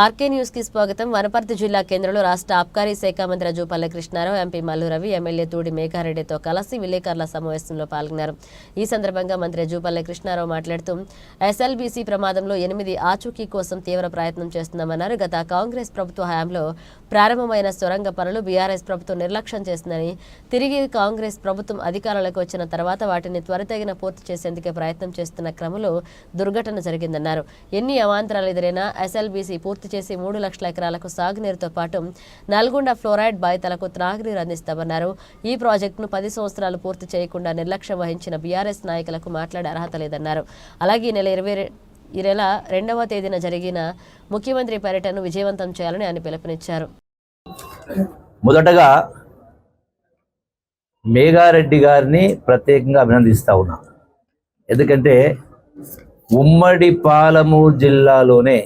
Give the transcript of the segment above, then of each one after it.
RK న్యూస్కి స్వాగతం. వనపర్తి జిల్లా కేంద్రంలో రాష్ట్ర ఆబ్కారీ శాఖ మంత్రి జూపల్లి కృష్ణారావు ఎంపీ మల్లు రవి ఎమ్మెల్యే తూడి మేఘారెడ్డితో కలిసి విలేకరుల సమావేశంలో పాల్గొన్నారు. ఈ సందర్భంగా మంత్రి జూపల్లి కృష్ణారావు మాట్లాడుతూ ఎస్ఎల్బీసీ ప్రమాదంలో ఎనిమిది ఆచూకీ కోసం తీవ్ర ప్రయత్నం చేస్తున్నామన్నారు. గత కాంగ్రెస్ ప్రభుత్వ హయాంలో ప్రారంభమైన సొరంగ పనులు బీఆర్ఎస్ ప్రభుత్వం నిర్లక్ష్యం చేసిందని తిరిగి కాంగ్రెస్ ప్రభుత్వం అధికారంలోకి వచ్చిన తర్వాత వాటిని త్వరితగిన పూర్తి చేసేందుకే ప్రయత్నం చేస్తున్న క్రమంలో దుర్ఘటన జరిగిందన్నారు. ఎన్ని అవాంతరాలు ఎదురైనా ఎస్ఎల్బీసీ పూర్తి చేసి మూడు లక్షల ఎకరాలకు సాగునీరుతో పాటు నల్గొండ ఫ్లోరైడ్ బాధితులకు త్రాగునీరు అందిస్తామన్నారు. ఈ ప్రాజెక్టును పది సంవత్సరాలు పూర్తి చేయకుండా నిర్లక్ష్యం వహించిన బీఆర్ఎస్ నాయకులకు మాట్లాడే అర్హత లేదన్నారు. అలాగే ఈ నెల ఇరవై ఈ నెల రెండవ తేదీన జరిగిన ముఖ్యమంత్రి పర్యటనను విజయవంతం చేయాలని ఆయన పిలుపునిచ్చారు. మొదటగా మేఘారెడ్డి గారిని ప్రత్యేకంగా అభినందిస్తా ఉన్నా. ఎందుకంటే ఉమ్మడి పాలమూరు జిల్లాలోనే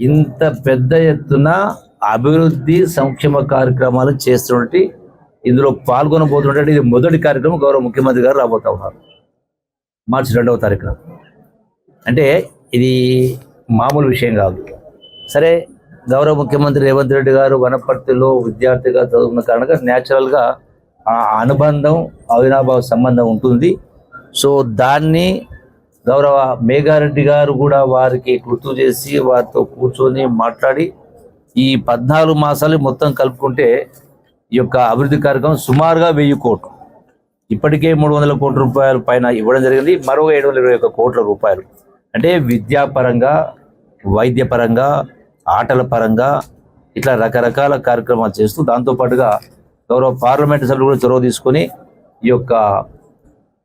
ఇంత పెద్ద ఎత్తున అభివృద్ధి సంక్షేమ కార్యక్రమాలు చేస్తున్నట్టు ఇందులో పాల్గొనబోతున్నట్టు ఇది మొదటి కార్యక్రమం గౌరవ ముఖ్యమంత్రి గారు రాబోతా ఉన్నారు. మార్చి రెండవ తారీఖున. అంటే ఇది మామూలు విషయం కాదు. సరే గౌరవ ముఖ్యమంత్రి రేవంత్ రెడ్డి గారు వనపర్తిలో విద్యార్థిగా చదువుకున్న కారణంగా న్యాచురల్గా ఆ అనుబంధం అవినాభావ సంబంధం ఉంటుంది. సో దాన్ని గౌరవ మేఘారెడ్డి గారు కూడా వారికి గుర్తు చేసి వారితో కూర్చొని మాట్లాడి ఈ పద్నాలుగు మాసాలు మొత్తం కలుపుకుంటే ఈ యొక్క అభివృద్ధి కార్యక్రమం సుమారుగా వెయ్యి కోట్లు. ఇప్పటికే మూడు వందల కోట్ల రూపాయల పైన ఇవ్వడం జరిగింది. మరో ఏడు వందల ఇరవై ఒక్క కోట్ల రూపాయలు. అంటే విద్యాపరంగా వైద్యపరంగా ఆటల పరంగా ఇట్లా రకరకాల కార్యక్రమాలు చేస్తూ దాంతోపాటుగా గౌరవ పార్లమెంటు సభ్యులు కూడా చొరవ తీసుకొని ఈ యొక్క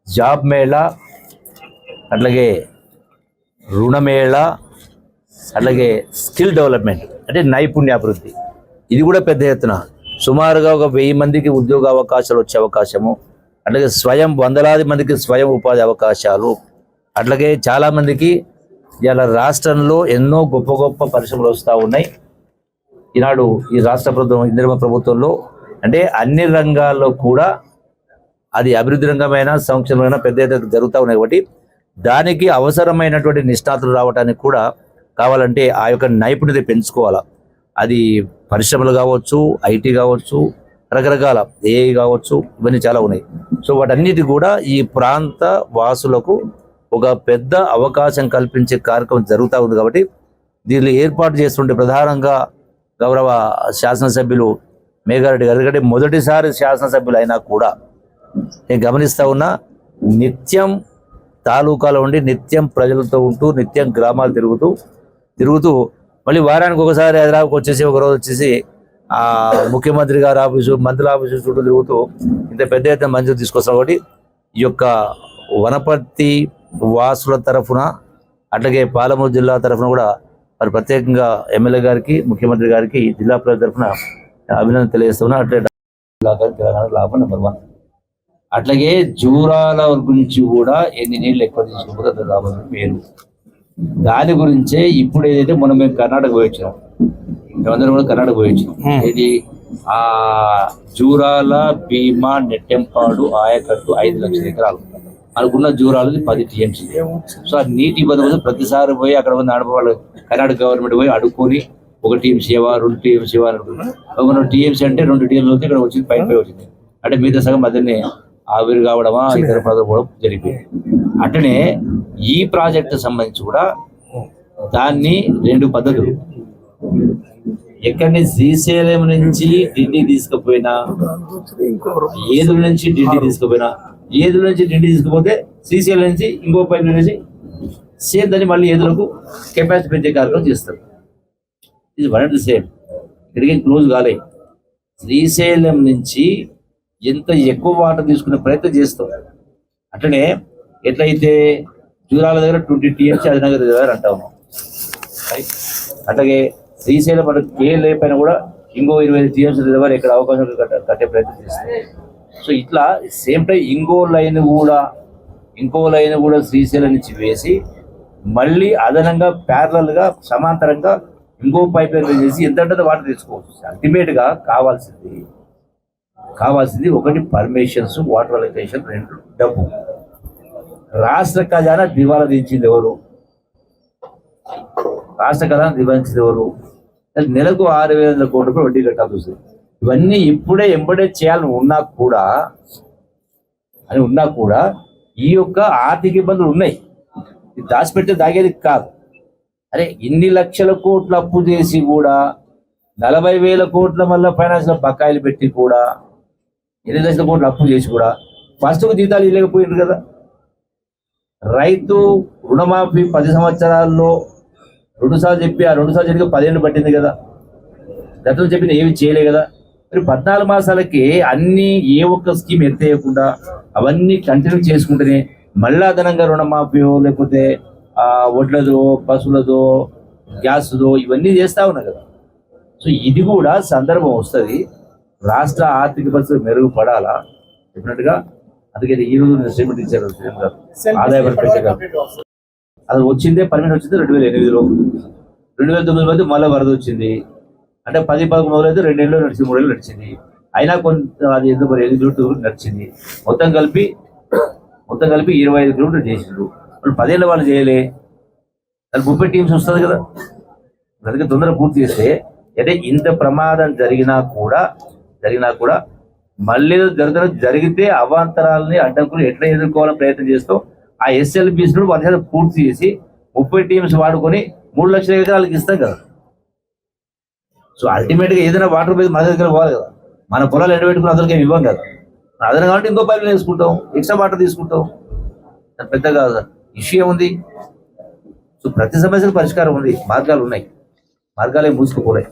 జాబ్ మేళా అట్లాగే రుణమేళ అట్లాగే స్కిల్ డెవలప్మెంట్ అంటే నైపుణ్యాభివృద్ధి ఇది కూడా పెద్ద ఎత్తున. సుమారుగా ఒక వెయ్యి మందికి ఉద్యోగ అవకాశాలు వచ్చే అవకాశము అట్లాగే స్వయం వందలాది మందికి స్వయం ఉపాధి అవకాశాలు అట్లాగే చాలామందికి ఇవాళ ఇలా రాష్ట్రంలో ఎన్నో గొప్ప గొప్ప పరిశ్రమలు వస్తూ ఉన్నాయి. ఈనాడు ఈ రాష్ట్ర ప్రభుత్వం ఇందిరమ ప్రభుత్వంలో అంటే అన్ని రంగాల్లో కూడా అది అభివృద్ధి రంగమైన సంక్షేమమైన పెద్ద ఎత్తున జరుగుతూ ఉన్నాయి కాబట్టి దానికి అవసరమైనటువంటి నిష్ణాతులు రావడానికి కూడా కావాలంటే ఆ యొక్క నైపుణ్యత పెంచుకోవాలా. అది పరిశ్రమలు కావచ్చు ఐటీ కావచ్చు రకరకాల ఏఐ కావచ్చు ఇవన్నీ చాలా ఉన్నాయి. సో వాటన్నిటి కూడా ఈ ప్రాంత వాసులకు ఒక పెద్ద అవకాశం కల్పించే కార్యక్రమం జరుగుతూ ఉంది కాబట్టి దీనిలో ఏర్పాటు చేస్తుంటే ప్రధానంగా గౌరవ శాసనసభ్యులు మేఘారెడ్డి గారు. ఎందుకంటే మొదటిసారి శాసనసభ్యులు అయినా కూడా నేను గమనిస్తూ ఉన్నా నిత్యం తాలూకాలో ఉండి నిత్యం ప్రజలతో ఉంటూ నిత్యం గ్రామాలు తిరుగుతూ తిరుగుతూ మళ్ళీ వారానికి ఒకసారి హైదరాబాద్కి వచ్చేసి ఒక రోజు వచ్చేసి ఆ ముఖ్యమంత్రి గారి ఆఫీసు మంత్రుల ఆఫీసు చుట్టూ తిరుగుతూ ఇంత పెద్ద ఎత్తున మంజూరు తీసుకొస్తాం కాబట్టి ఈ యొక్క వనపర్తి వాసుల తరఫున అట్లాగే పాలమూరు జిల్లా తరఫున కూడా మరి ప్రత్యేకంగా ఎమ్మెల్యే గారికి ముఖ్యమంత్రి గారికి జిల్లా ప్రజల తరఫున అభినందన తెలియజేస్తున్నా. అట్లే జిల్లా తెలంగాణ లాభం నెంబర్ వన్. అట్లాగే జూరాల గురించి కూడా ఎన్ని నీళ్ళు ఎక్కువ అంత లాభం మేలు దాని గురించే ఇప్పుడు ఏదైతే మనం మేము కర్ణాటక పోయి వచ్చినాం మేమందరం కూడా కర్ణాటక పోయి వచ్చినాం ఇది ఆ జూరాల భీమా నెట్టెంపాడు ఆయకట్టు ఐదు లక్షల ఎకరాలు. అనుకున్న జూరాలది పది టీఎంసీ. సో ఆ నీటి ఇబ్బంది ప్రతిసారి పోయి అక్కడ ఉన్న ఆడవాళ్ళు కర్ణాటక గవర్నమెంట్ పోయి అడుక్కొని ఒక టీఎంసీ ఇవ్వ రెండు టీఎంసీ అనుకుంటున్నాం ఒక టీఎంసీ అంటే రెండు టీఎంసీ వస్తే ఇక్కడ వచ్చింది పైన పోయి వచ్చింది. అంటే మిగతా సగం మధ్యనే ఆవిరి కావడమా ఇతర పదాలు కూడా జరిగిపోయింది అట్లనే ఈ ప్రాజెక్టు సంబంధించి కూడా దాన్ని రెండు పద్ధతులు. ఎక్కడి శ్రీశైలం నుంచి ఢిల్లీ తీసుకుపోయినా ఏదుల నుంచి ఢిల్లీ తీసుకుపోయినా ఏదుల నుంచి ఢిల్లీ తీసుకుపోతే శ్రీశైలం నుంచి ఇంకో పైన నుంచి సేమ్ దాన్ని మళ్ళీ ఏదులకు కెపాసిటీ పెంచే కార్యక్రమం చేస్తారు. ఇది వన్ అండ్ సేమ్. ఇక్కడికి క్లోజ్ కాలే. శ్రీశైలం నుంచి ఎంత ఎక్కువ వాటర్ తీసుకునే ప్రయత్నం చేస్తాం అట్లనే ఎట్లయితే జూరాల దగ్గర ట్వంటీ టీఎంసీ అదినగర్ దగ్గర అంటాము అట్లాగే శ్రీశైలం మనకు కేఎల్ఏ పైన కూడా ఇంకో ఇరవై ఐదు టీఎంసీ దగ్గర ఇక్కడ అవకాశం కట్టే ప్రయత్నం చేస్తాం. సో ఇట్లా సేమ్ టైం ఇంకో లైన్ కూడా ఇంకో లైన్ కూడా శ్రీశైలం నుంచి వేసి మళ్ళీ అదనంగా ప్యారలల్గా సమాంతరంగా ఇంకో పైప్ లైన్ చేసి ఎంత వాటర్ తీసుకోవచ్చు. అల్టిమేట్గా కావాల్సింది కావాల్సింది ఒకటి పర్మిషన్స్ వాటర్ అలొకేషన్ రెండు డబ్బు. రాష్ట్ర ఖజానా దివాలా దించింది ఎవరు? రాష్ట్ర ఖజానా నిర్వహించేది ఎవరు? నెలకు ఆరు వేల కోట్ల రూపాయలు వడ్డీ కట్టాల్సి వస్తుంది ఇవన్నీ ఇప్పుడే ఎంబడే చేయాలని ఉన్నా కూడా అని ఉన్నా కూడా ఈ యొక్క ఆర్థిక ఇబ్బందులు ఉన్నాయి. ఇది దాగేది కాదు. అరే ఇన్ని లక్షల కోట్లు అప్పు చేసి కూడా నలభై వేల కోట్ల మళ్ళీ ఫైనాన్స్ బకాయిలు పెట్టి కూడా ఎన్ని లక్షల కోట్లు అప్పు చేసి కూడా ఫస్ట్కు జీతాలు ఇవ్వలేకపోయింది కదా. రైతు రుణమాఫీ పది సంవత్సరాల్లో రెండుసార్లు చెప్పి ఆ రెండు సార్లు జరిగి పదేళ్ళు పట్టింది కదా. గతంలో చెప్పిన ఏమి చేయలే కదా. మరి పద్నాలుగు మాసాలకి అన్ని ఏ ఒక్క స్కీమ్ ఎత్తేయకుండా అవన్నీ కంటిన్యూ చేసుకుంటేనే మళ్ళా అదనంగా రుణమాఫీయో లేకపోతే ఆ వడ్లదో పశువులదో గ్యాస్దో ఇవన్నీ చేస్తా ఉన్నా కదా. సో ఇది కూడా సందర్భం వస్తుంది. రాష్ట్ర ఆర్థిక పరిస్థితి మెరుగుపడాలా? చెప్పినట్టుగా అందుకే ఈ రోజు స్టేట్మెంట్ ఇచ్చారు. ఆదాయ అది వచ్చిందే పర్మిట్ వచ్చింది రెండు వేల ఎనిమిదిలో రెండు వేల తొమ్మిది మంది మళ్ళీ వరద వచ్చింది. అంటే పది పదకొండు అయితే రెండేళ్ళు నడిచింది మూడేళ్ళు నడిచింది. అయినా కొంత అది ఎందుకు ఐదు కిలోమీటర్లు నడిచింది. మొత్తం కలిపి మొత్తం కలిపి ఇరవై ఐదు కిలోమీటర్లు చేసిండ్రు. వాళ్ళు పదేళ్ళ వాళ్ళు చేయలే. అది ముప్పై టీమ్స్ వస్తుంది కదా. అందుకే తొందరగా పూర్తి చేస్తే అంటే ఇంత ప్రమాదం జరిగినా కూడా జరిగినా కూడా మళ్ళీ జరుగుతున్న జరిగితే అవాంతరాలని అడ్డంకులు ఎట్లా ఎదుర్కోవాలని ప్రయత్నం చేస్తూ ఆ ఎస్ఎల్బిస్ను వాళ్ళ పూర్తి చేసి ముప్పై టీమ్స్ వాడుకొని మూడు లక్షల ఎకరాలకు ఇస్తాం కదా. సో అల్టిమేట్గా ఏదైనా వాటర్ పోయి మన దగ్గర పోవాలి కదా. మన పొలాలు ఎండబెట్టుకుని అసలు ఏమి ఇవ్వం కదా. అదన కాబట్టి ఇంకో పైపు వేసుకుంటాం ఎక్స్ట్రా వాటర్ తీసుకుంటాం. పెద్దగా ఇష్యూ ఏముంది? సో ప్రతి సమస్యకు పరిష్కారం ఉంది. మార్గాలు ఉన్నాయి. మార్గాలే మూసుకుపోలే